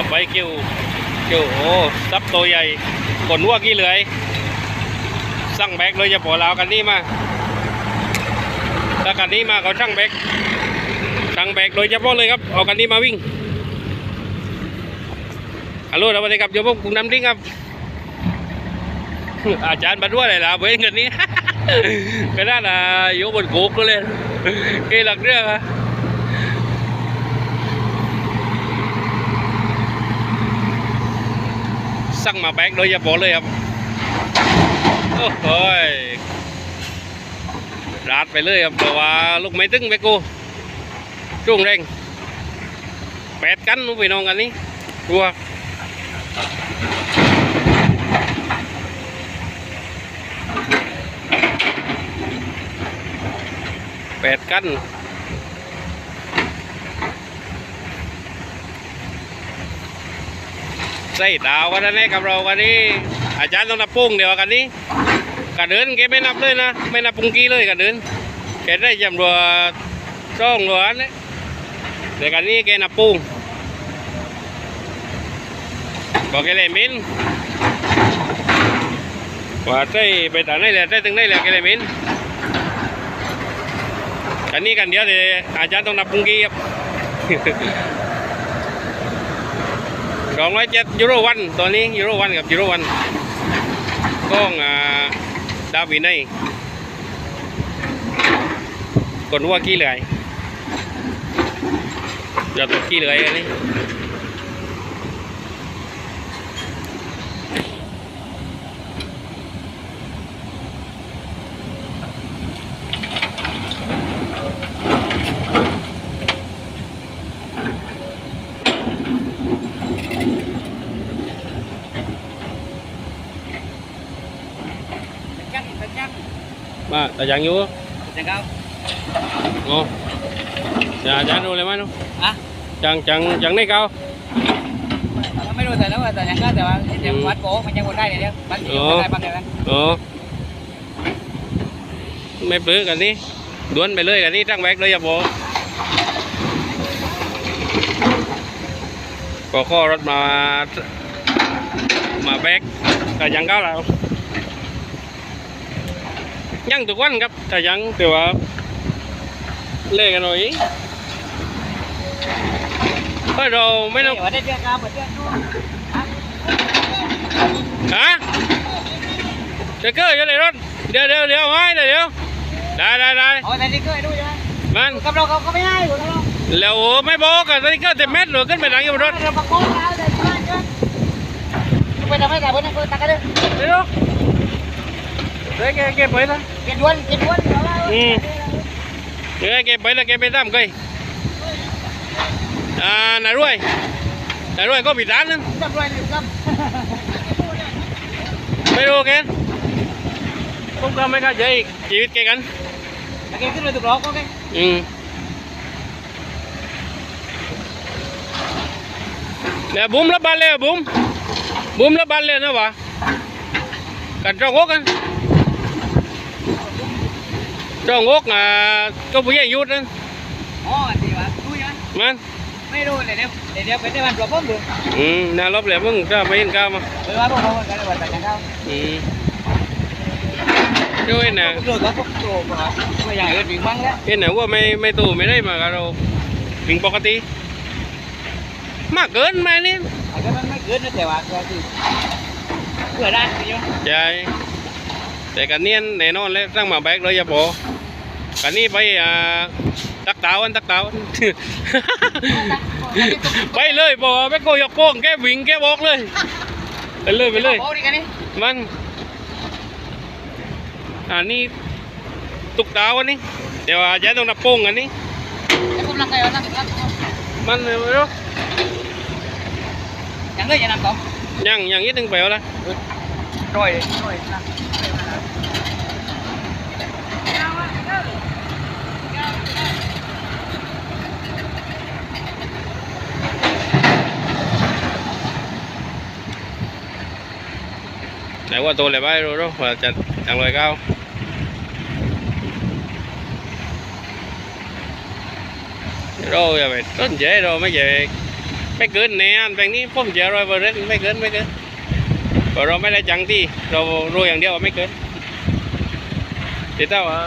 ต่อไปกิ้วกิ้วโอ้ซับตัวใหญ่ขนวัวกี่เหลือยสั่งแบกเลยจะปล่อยเรากันนี่มาถ้ากันนี้มาเขาสั่งแบกสั่งแบกโดยเฉพาะเลยครับเอากันนี้มาวิ่งฮัลโหลสวัสดีครับโยมพวกกรุงน้ำดิ้งครับ อาจารย์มาด้วยเลยล่ะเว้ยเงินนี้ก็น่าจะอยู่บนโกกเลยเกหลักเรื่องอะ สั่งมาแบกโดยเฉพาะเลยครับ โอ้โหยราดไปเลยครับเพราะว่าลูกไม่ตึงไปกูช่วงเร่งแปดกันนู้ไปนองกันนี้ตัวแปดกัน ใส่ดาวกันนะเนี่ยกับเรากันนี้ อาจารย์ต้องนับปุ้งเดี๋ยวกันนี้กันเดินแกไม่นับเลยนะ ไม่นับปุ้งกี้เลยกันเดินแกได้จำรัวช่องรัวอันนี้เดี๋ยวกันนี้แกนับปุ้งบอกแกเลยมินว่าใส่ไปต่างไหนแหละใส่ถึงไหนแหละแกเลยมินอันนี้กันเดียวเลยอาจารย์ต้องนับปุงกี้ครับ สองร้อยเจ็ดยูโรวันตัวนี้ยูโรวันกับยูโรวันกล้องอ่าดาวินัยกดว่ากี้เลยอย่าตกี้เลยอันนี้ มาแต่ยังอยู่ chẳng cao โอ้จะอาจารย์ดูเลยไหมนุ hả จังจังจังในเก่า nó mới đôi thời đó mà thời chẳng cao thì bạn thì Ừ. bắt cổ mà chẳng còn đây này nhá bắt chỉ Ừ. còn đây bắt này โอ้ไม่ปลื้อกันนี่ดวนไปเลยกันนี่ตั้งแบกเลยอย่าบอกก็ข้อรถมามาแบกแต่ยังเก้าแล้ว ยังทุกวันครับแต่ยังแต่ว่าเล่กันหน่อยเฮ้ยเราไม่ต้อง ở đây chưa cao mà chưa xuống ฮะเจเกอร์อยู่ในรถเดี๋ยวเดี๋ยวเดี๋ยวไว้เดี๋ยวเดี๋ยวได้ได้ได้ ở đây đi cười đuôi ra มัน cầm đầu không có mấy ai rồi đâu แล้วโอ้ไม่บอกอะตอนนี้ก็เต็มเม็ดหรือขึ้นไปหลังอยู่บนรถ rồi bắt cổ ra đây chưa chưa bây giờ mấy giờ bữa nay tôi tắt cái đi เดี๋ยวเดี๋ยวแกแกไปละ cái đuôn cái đuôn đó là อืมเดี๋ยวแกไปละแกไปตามใครอ่านายรว ยนายรวยก็ปิดร้านนึง cầm rồi này cầm ไม่รู้แกผมก็ไม่เข้าใจอีกชีวิตแกกัน cái cái rồi tụi đó có cái อืมเนี่ยบุ้มรับบันเลยบุ้มบุ้ มรับบันเลยนะวะกันจ้องงกกันจ้องงกอะก็ผู้ใหญ่ยุดนั่น ồ thì bạn đuôi á มัน mấy đuôi để đeo để đeo cái đeo bàn flop được อืมน่ารบเลยมึงจะไม่เห็นก้าวมา rồi bạn không cái này bạn chẳng cao อืมด้วยนะ rồi có phúc đồ mà bây giờ cái chuyện băng đó เห็นนะว่าไม่ไม่ตู่ไม่ได้มากับเราถึงปกติ มากเกินมานี่ ở cái băng mấy cưới nó theo bạn rồi thì cửa ra thì không ใช่แต่กันเนียนแน่นอนเลยตั้งมาแบกเลยอย่าบอ กกันนี่ไปอ่าตักเตาอันตักเตาอันไปเลยบอกว่าไปโกยกโป้งแกวิ่งแกบอกเลยไปเลยไปเลย bố đi cái đi มันอันนี้ตุกเตาอันนี้เดี๋ยวอาจารย์ต้องนับโป้งอันนี้ em không làm cái đó làm cái đó มันไม่รู้ chẳng người nhà làm không ยังยังยี่ตึงเปลวละ rồi rồi làm ไหนว่าตัวอะไรบ้างรู้รู้ว่าจะจังเลยก้าวเราอย่าไปต้นเจ๊เราไม่ใช่ไม่เกินแน่แปลงนี้ผมเจอร้อยเปอร์เซ็นต์ไม่เกินไม่เกินเพราะ เราไม่ได้จังที่เรารู้อย่างเดียวไม่เกินแต่ถ้าว่า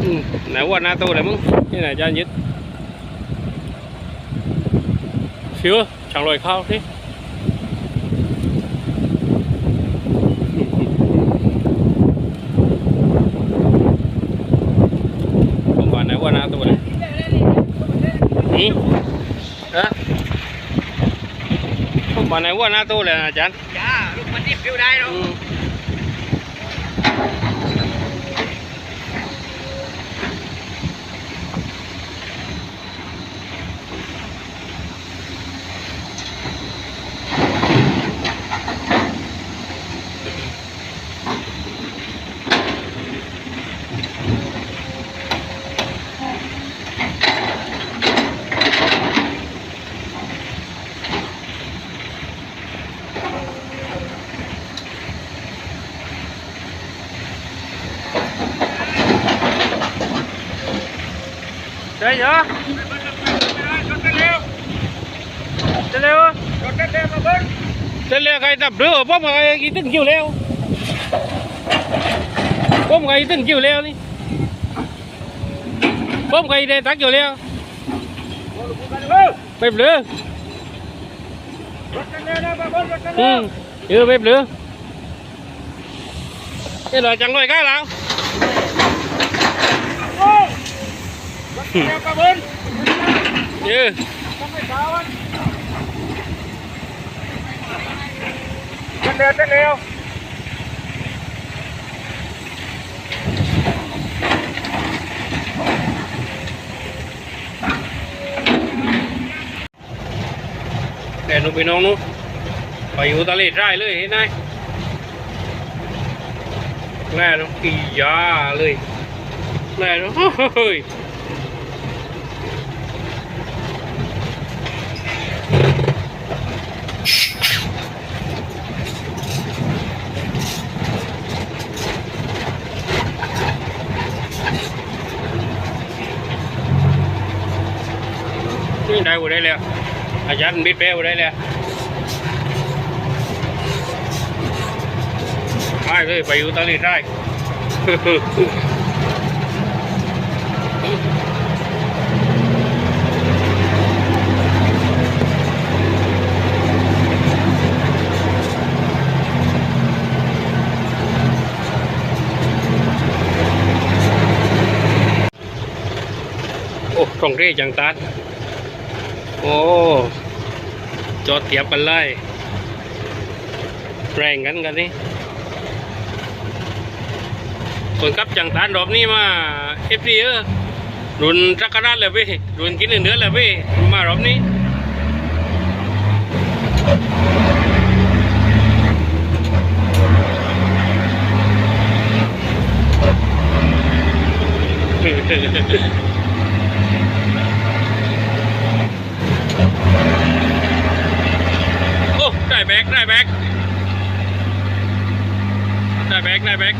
อืมไหนว่าหน้าตู้เลยมึงนี่ไหนจานยึดฟิวช่างลอยข้าวสิผมว่าไหนว่าหน้าตู้เลยอืมฮะผม ว่าไหนว่าหน้าตู้เลยนะอาจารย์จ้าลูกมันนี่ฟิวได้เนาะ อืมได้เหรอจะเร็วจะเร็วใครดับเรือผมไงกี่ตึ้งคิวเร็ วผมไงตึ้งคิวเร็วนี่มไงได้ตักคิวเร็วไปเรืออืมเออไปเรือนี่เราจังเลยก้าแล้วเออเดี๋ยวหนูไปน้องนูไปอยู่ทะเลทรายเลยเห็นไหมแน่เนาะกี่ยาเลยแน่เนาะเฮ้ย นี่ได้กูได้แล้วอาจารย์บิดเป้กูได้แล้วไปเลยไปอยู่ตอนนี้ได้โอ้ทองเร่จังตัด อ้ จอดเทียบกันเลยแรงกันกันนี่ส่วนกับจังตานรอบนี้มาเอฟซีเออรุนจักรราเลยพี่รุนกินเนื้อเลยพี่มารอบนี้โอ้ได้แบกได้แบกได้แบกได้แบก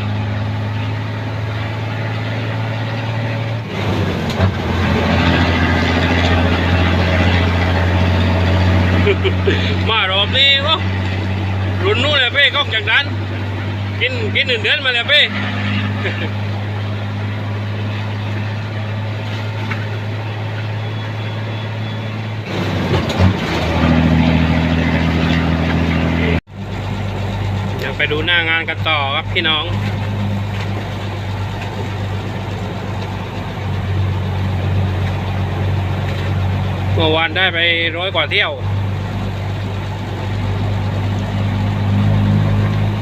มารอบนี้โอ้รุ่นนู้นเลยเป้ก้องจากนั้น กินกินหนึ่งเดือนมาเลยเป้ เดี๋ยวไปดูหน้างาน กันต่อครับพี่น้อง เมื่อวานได้ไปร้อยกว่าเที่ยว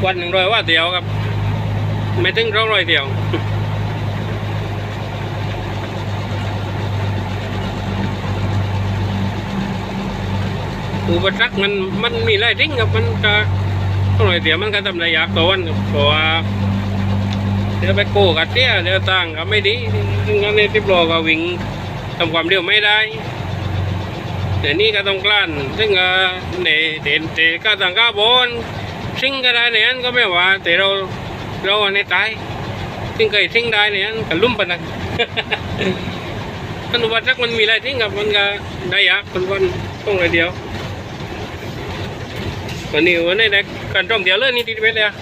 วันหนึ่งร้อยว่าเดียวครับ ไม่ถึงร้อยร้อยเดียวอุปสรรคมันมันมีหลายสิ่งครับมันก็ ต้องหนเดียวมันก็ทำระยะตัววันเพราะว่าเดี๋ยวไปโก้กับเตี้ยเดี๋ยวต่างก็ไม่ดีงั้นในทิปโลก็วิ่งทำความเร็วไม่ได้แต่นี่ก็ต้องกลั้นซึ่งก็ในเด่นเตะก็ต่างก็บนซิ่งก็ได้ในนั้นก็ไม่ว่า แต่เราเราในตายซึ่งเคยซิ่งได้ในนั้นก็ลุ่มปะนะท่านอุปสรรคมันมีอะไรทิ้งกับมันก็ได้ยากคนวันต้องอะไรเดียว วันนี้วันนี้ได้การท่องเที่ยวเลยนี่ตีเวทเลยอะ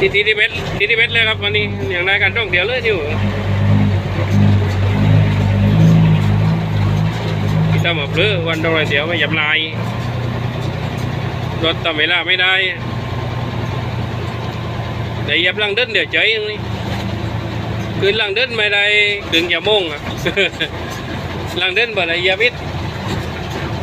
ตีตีเวทตีเวทเลยครับวันนี้อย่างไรการท่องเที่ยวเลยอยู่ที่ทำมาเพื่อวันท่องเที่ยวไม่ยับลายรถทำเวลาไม่ได้แต่ยับลังเดินเดี๋ยวใจอย่างนี้คืนลังเดินไม่ได้ถึงจะโมงอะลังเดินบ่ได้เหยียบอิด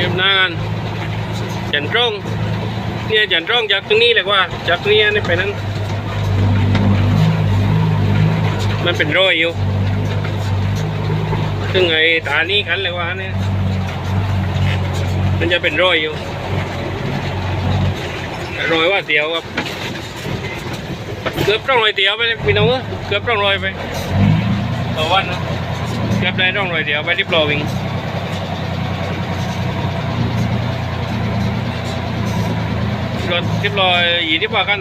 เจ็ดลูกแปดลูกแปดลูกอะแปดลูกแปดลูกกวยแดงร่างกวยแดงครับร่างกวยแดงแปดลูกซึ่งมาติดกวยแดงอยู่แล้วไม่รู้ได้เหยียบหรือเลยเก็บนานจันทรงเนี่ยจันทรงจากตรงนี้เลยว่า จากตรงนี้นี่ไปนั้น มันเป็นรอยอยู่ ซึ่งไอ้ตานี้กันเลยว่าเนี่ยมันจะเป็นรอยอยู่รอยว่าเตียวครับ เกือบต้องรอยเตียวไปเลยพี่น้องเอ้ยเกือบต้องรอยไปต่อวันนะเกือบได้ต้องรอยเตียวไปที่ปลอวิง รถทิบลอยยี่ที่ว่ากัน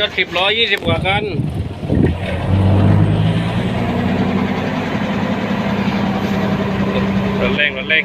รถสิบร้อยยี่สิบกว่ากันรถเร่งรถเร่ง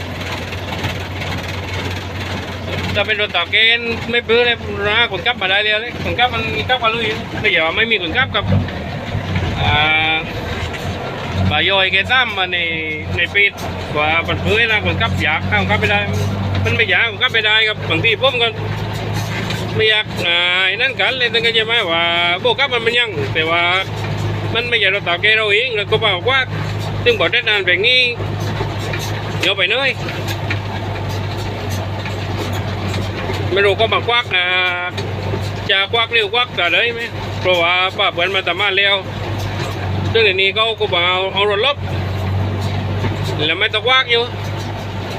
ได้กันเพราะเป็นรถต่อเกณฑ์ไม่ปื้อเลยนะคนขับมาได้เดียเลยคนขับมันมีขับมาลุยแต่อย่าไม่มีคนขับกับอ่าบายอยแกตั้มมาในในปีดว่าปันปื้อนะคนขับอยากข้าคนขับไม่ได้ มันไม่อยากคนขับไม่ได้ครับบางทีผมก็ไม่อยากอ่านั่นกันเลยตั้งใช่ไหมว่าโบกับมันมันยังแต่ว่ามันไม่ใช่รถต่อเกณฑ์เราเองเราก็บอกว่าซึ่งบอกได้นานแบบนี้เดี๋ยวไปเนย ไม่รู้ก็มาควักนะจะควักเร็วควักแต่เลยไหมเพราะว่าป้าเปิดมาตามมาเร็วซึ่งเดี๋ยวนี้เขาก็บอกเอาเอารถลบแล้วไม่ต้องควักอยู่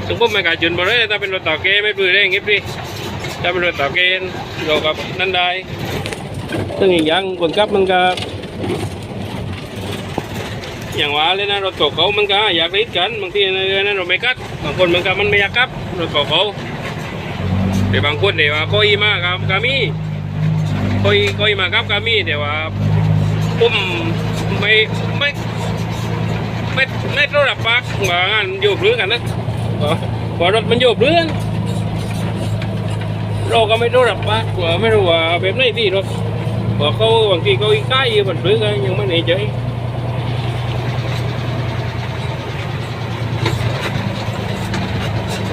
ถึงพวกมันกาจุนมาเลยถ้าเป็นรถต่อเกไม่ปลื้มได้อย่างงี้พี่ถ้าเป็นรถต่อเกณฑ์เรากับนั่นได้ซึ่งอีกอย่างคนขับมันก็อย่างว่าเลยนะรถเก่าเขามันก็อยากริดกันบางทีในนั้นเราไม่กัดบางคนมันก็มันไม่อยากกับรถเก่าเขา แต่บางคนเดี๋ยวว่าก็อีมากครับกามีก็อีก็อีมาครับกามีแต่ว่าผมไม่ไม่ไม่ไม่รู้รับปากว่างานโยบเรื่องกันนะว่ารถมันโยบเรื่องเราก็ไม่รู้รับปากว่าไม่รู้ว่าแบบไหนที่รถว่าเขาบางทีเขาอีกใกล้อยู่บนเรื่องกันยังไม่แน่ใจ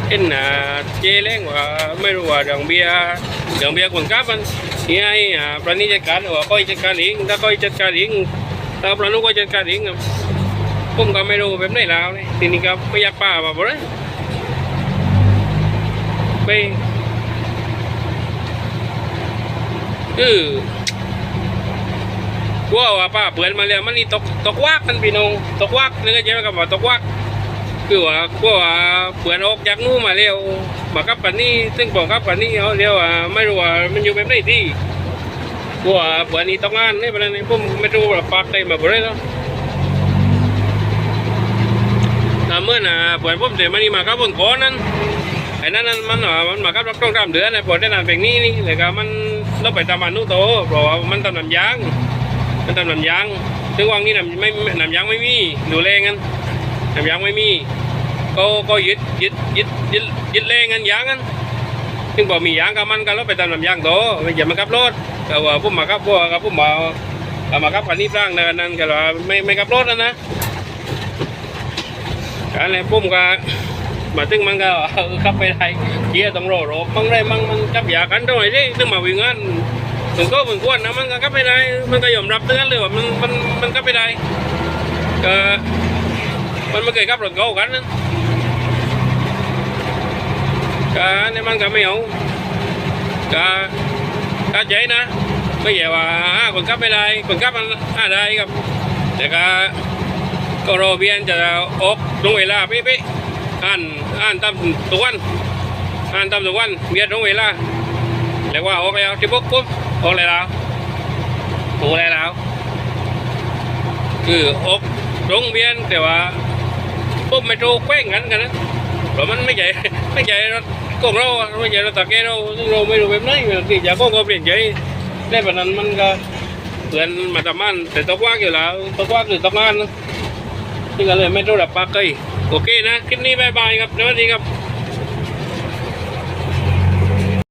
เอ็นนะเจเล้งว่าไม่รู้ว่าเรื่องเบียร์เรื่องเบียคนกับมันที่ให้อ่าประนิจัดการว่าก้อยจัดการเองถ้าก้อยจัดการเองถ้าประนุก็จัดการเองอะผมก็ไม่รู้แบบไหนแล้วเลยทีนี้ก็ไม่อยากป้ามาบ่เลยไปคือกลัวว่าป้าเปลือนมาแล้วมันนี่ตกตกวักกันพี่น้องตกวักนึกว่าจะกับว่าตกวัก คือว่ากลัวว่าเปือนออกจากนู้นมาแล้วมากับปันนี้ซึ่งบอกกับปันนี้เขาเรียกว่าไม่รู้ว่ามันอยู่แบบไหนที่กลัวว่าเปือนนี้ต้องงานนี่ประเด็นนี้ผมไม่รู้ว่าปากใครมาบ่ได้แล้วตามเมื่อน่ะเปือนผมเดี๋ยวมันนี่มากับบนก้อนนั้นไอ้นั่นนั้นมันว่ามันมากับรถต้องตามเดือนไอ้ปวดได้นานแบบนี้นี่เลยก็มันเราไปตามมันนู้นโตเพราะว่ามันตามน้ำยางมันทำน้ำยางถึงวังนี้น้ำไม่น้ำยางไม่มีดูแลกัน น้ำยางไม่มี ก็ก็ยึดยึดยึดยึดยึดแรงกันยางกันถึงบอกมียางกับมันกันแล้วไปตามน้ำยางโตไม่อย่ามาขับรถแต่ว่าพุ่มมาขับพวกกับพุ่มมาเอามาขับคันนี้ร่างนินนั่นก็ว่าไม่ไม่ขับรถนะนะการเลยพุ่มก็มาถึงมันก็ขับไปได้เกียร์ต้องรอรอมั่งได้มั่งมันจับยากันตรงไหนดิถึงมาวิ่งงานถึงก็ถึงควรนะมันก็ขับไปได้ มันก็ยอมรับเตือนเลยว่ามันมันมันขับไปได้ก็ มันไม่เคยขับรถเก่ากันนะก็เนี่ยมันก็ไม่เอาก็ก็ใจนะ ไม่ใช่ว่าห้าคนขับไม่ได้คนขับมันห้าได้ครับ แต่ก็ก็รอเบียนจะออกตรงเวลาเป๊ะๆอ่านอ่านตามตัววันอ่านตามตัววันเบียนตรงเวลาเรียกว่าออกแล้วที่ปุ๊บปุ๊บออกแล้วออกแล้ว คือออกตรงเบียนแต่ว่า ปุ๊บไม่โตแกว้งกันกันนะเพราะมันไม่ใช่ไม่ใช่รถกงเราอไม่ใช่รถตะเกเราเราไม่รู้แบบไหนที่จะก็ก็เปลี่ยนใจได้แบบนั้นมันก็เพื่อนมาทำมันแต่ตกว่างอยู่แล้วตกว่างหรือตกงานนะซึ่งก็เลยไม่รู้ดับปากเลยโอเคนะคลิปนี้บายบายครับสวัสดีครับ